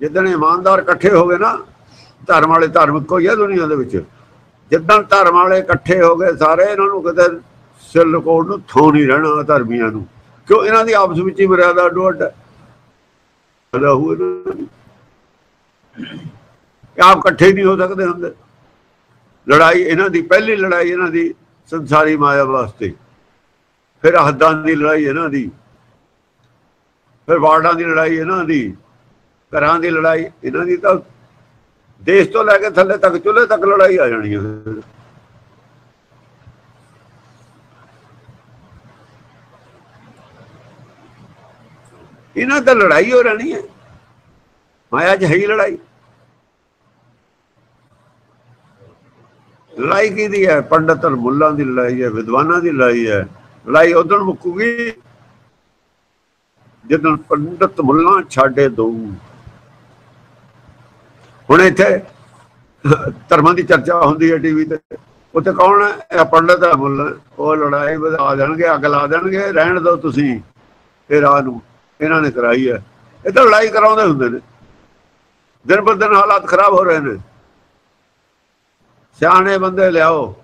ਜਿੱਦਣ ਇਮਾਨਦਾਰ ਇਕੱਠੇ ਹੋ ਗਏ ਨਾ, ਧਰਮ ਵਾਲੇ ਧਾਰਮਿਕ ਕੋਈ ਹੈ ਦੁਨੀਆ ਦੇ ਵਿੱਚ। ਜਿੱਦਣ ਧਰਮ ਵਾਲੇ ਇਕੱਠੇ ਹੋ ਗਏ, ਸਾਰੇ ਇਹਨਾਂ ਨੂੰ ਕਿਤੇ ਸਿਰ ਲਕੋੜ ਨੂੰ ਥੋ ਨਹੀਂ ਰਹਿਣਾ ਧਰਮੀਆਂ ਨੂੰ। ਕਿਉਂ? ਇਹਨਾਂ ਦੀ ਆਪਸ ਵਿੱਚ ਹੀ ਮਰਿਆਦਾ ਅੱਡੋ ਅੱਡ ਹੈ ਆਪ ਇਕੱਠੇ ਨਹੀਂ ਹੋ ਸਕਦੇ ਹੁੰਦੇ। ਲੜਾਈ, ਇਹਨਾਂ ਦੀ ਪਹਿਲੀ ਲੜਾਈ ਇਹਨਾਂ ਦੀ ਸੰਸਾਰੀ ਮਾਇਆ ਵਾਸਤੇ। ਫਿਰ ਹੱਦਾਂ ਦੀ ਲੜਾਈ ਇਹਨਾਂ ਦੀ। ਫਿਰ ਵਾਰਡਾਂ ਦੀ ਲੜਾਈ ਇਹਨਾਂ ਦੀ। ਘਰਾਂ ਦੀ ਲੜਾਈ, ਇਹਨਾਂ ਦੀ ਤਾਂ ਦੇਸ਼ ਤੋਂ ਲੈ ਕੇ ਥੱਲੇ ਤੱਕ, ਚੁੱਲ੍ਹੇ ਤੱਕ ਲੜਾਈ ਆ ਜਾਣੀ ਹੈ ਇਹਨਾਂ ਤਾਂ ਲੜਾਈ ਹੋ ਰਹਿਣੀ ਹੈ। ਮਾਇਆ 'ਚ ਹੈ ਹੀ ਲੜਾਈ। ਲੜਾਈ ਕਿਹਦੀ ਹੈ? ਪੰਡਤ ਔਰ ਮੁੱਲਾਂ ਦੀ ਲੜਾਈ ਹੈ, ਵਿਦਵਾਨਾਂ ਦੀ ਲੜਾਈ ਹੈ। ਲੜਾਈ ਉਦੋਂ ਮੁੱਕੂਗੀ, ਜਦੋਂ ਪੰਡਤ ਮੁੱਲਾਂ ਛਾੜੇ ਦਊ ਹੁਣ ਇੱਥੇ ਧਰਮਾਂ ਦੀ ਚਰਚਾ ਹੁੰਦੀ ਹੈ ਟੀਵੀ ਤੇ। ਉੱਥੇ ਕੌਣ ਹੈ? ਇਹ ਪੰਡਤ ਹੈ ਮੁੱਲਾ। ਉਹ ਲੜਾਈ ਵਧਾ ਦੇਣਗੇ, ਅੱਗ ਲਾ ਦੇਣਗੇ, ਰਹਿਣ ਦਿਓ ਤੁਸੀਂ ਇਹ ਰਾਹ ਨੂੰ। ਇਹਨਾਂ ਨੇ ਕਰਾਈ ਹੈ। ਇਹ ਤਾਂ ਲੜਾਈ ਕਰਾਉਂਦੇ ਹੁੰਦੇ ਨੇ। ਦਿਨ ਪਰ ਦਿਨ ਹਾਲਾਤ ਖਰਾਬ ਹੋ ਰਹੇ ਨੇ। ਸਿਆਣੇ ਬੰਦੇ ਲਿਆਓ,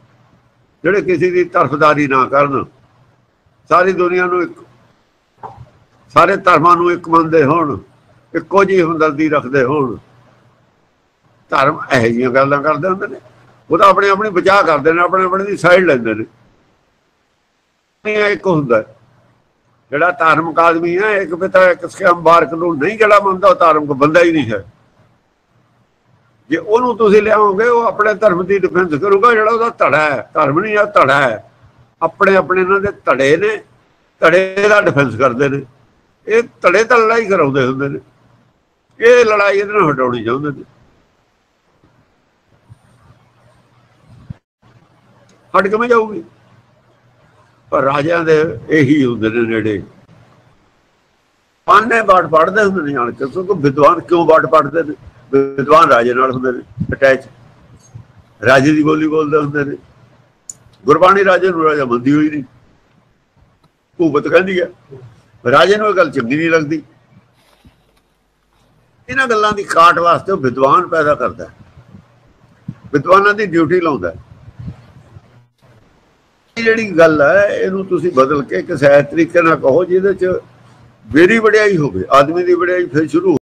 ਜਿਹੜੇ ਕਿਸੇ ਦੀ ਤਰਫਦਾਰੀ ਨਾ ਕਰਨ। ਸਾਰੀ ਦੁਨੀਆ ਨੂੰ ਇੱਕ ਸਾਰੇ ਧਰਮਾਂ ਨੂੰ ਇੱਕ ਮੰਨਦੇ ਹੋਣ, ਇੱਕੋ ਜਿਹੀ ਹਮਦਰਦੀ ਰੱਖਦੇ ਹੋਣ। ਧਰਮ ਇਹੋ ਜਿਹੀਆਂ ਗੱਲਾਂ ਕਰਦੇ ਹੁੰਦੇ ਨੇ। ਉਹ ਤਾਂ ਆਪਣੇ ਆਪਣੀ ਬਚਾਅ ਕਰਦੇ ਨੇ, ਆਪਣੇ ਆਪਣੇ ਦੀ ਸਾਈਡ ਲੈਂਦੇ ਨੇ। ਇਹ ਇੱਕ ਹੁੰਦਾ। ਜਿਹੜਾ ਧਾਰਮਿਕ ਆਦਮੀ ਹੈ ਇੱਕ ਪਿਤਾ, ਇੱਕ ਸਕਮ ਬਾਰ ਨਹੀਂ ਜਿਹੜਾ ਮੰਨਦਾ, ਉਹ ਧਾਰਮਿਕ ਬੰਦਾ ਹੀ ਨਹੀਂ ਹੈ। ਜੇ ਉਹਨੂੰ ਤੁਸੀਂ ਲਿਆਓਗੇ, ਉਹ ਆਪਣੇ ਧਰਮ ਦੀ ਡਿਫੈਂਸ ਕਰੂਗਾ, ਜਿਹੜਾ ਉਹਦਾ ਧੜਾ ਹੈ। ਧਰਮ ਨਹੀਂ ਆ, ਧੜਾ ਹੈ। ਆਪਣੇ ਆਪਣੇ ਇਹਨਾਂ ਦੇ ਧੜੇ ਨੇ। ਧੜੇ ਦਾ ਡਿਫੈਂਸ ਕਰਦੇ ਨੇ। ਇਹ ਧੜੇ ਤਾਂ ਲੜਾਈ ਕਰਾਉਂਦੇ ਹੁੰਦੇ ਨੇ। ਇਹ ਲੜਾਈ ਇਹਦੇ ਨਾਲ ਹਟਾਉਣੀ ਚਾਹੁੰਦੇ ਨੇ। ਹਟ ਕਿਵੇਂ ਜਾਊਗੀ? ਪਰ ਰਾਜਿਆਂ ਦੇ ਇਹੀ ਹੁੰਦੇ ਨੇ ਨੇੜੇ। ਪਾਨੇ ਬਾਟ ਪੜਦੇ ਹੁੰਦੇ ਨੇ ਜਾਣ ਕੇ ਕਿਉਂਕਿ ਵਿਦਵਾਨ ਕਿਉਂ ਬਾਟ ਪੜਦੇ ਨੇ? ਵਿਦਵਾਨ ਰਾਜੇ ਨਾਲ ਹੁੰਦੇ ਨੇ, ਅਟੈਚ। ਰਾਜੇ ਦੀ ਬੋਲੀ ਬੋਲਦੇ ਹੁੰਦੇ ਨੇ। ਗੁਰਬਾਣੀ ਰਾਜੇ ਨੂੰ ਰਾਜਾ ਮੰਦੀ ਹੋਈ ਨਹੀਂ। ਭੂਪਤ ਕਹਿੰਦੀ ਹੈ ਰਾਜੇ ਨੂੰ ਇਹ ਗੱਲ ਚੰਗੀ ਨਹੀਂ ਲੱਗਦੀ। ਇਹਨਾਂ ਗੱਲਾਂ ਦੀ ਕਾਟ ਵਾਸਤੇ ਉਹ ਵਿਦਵਾਨ ਪੈਦਾ ਕਰਦਾ ਵਿਦਵਾਨਾਂ ਦੀ ਡਿਊਟੀ ਲਾਉਂਦਾ ਜਿਹੜੀ ਗੱਲ ਹੈ, ਇਹਨੂੰ ਤੁਸੀਂ ਬਦਲ ਕੇ ਕਿਸੇ ਐ ਤਰੀਕੇ ਨਾਲ ਕਹੋ ਜਿਹਦੇ ਚ ਮੇਰੀ ਵਡਿਆਈ ਹੋਵੇ, ਆਦਮੀ ਦੀ ਵਡਿਆਈ ਫਿਰ ਸ਼ੁਰੂ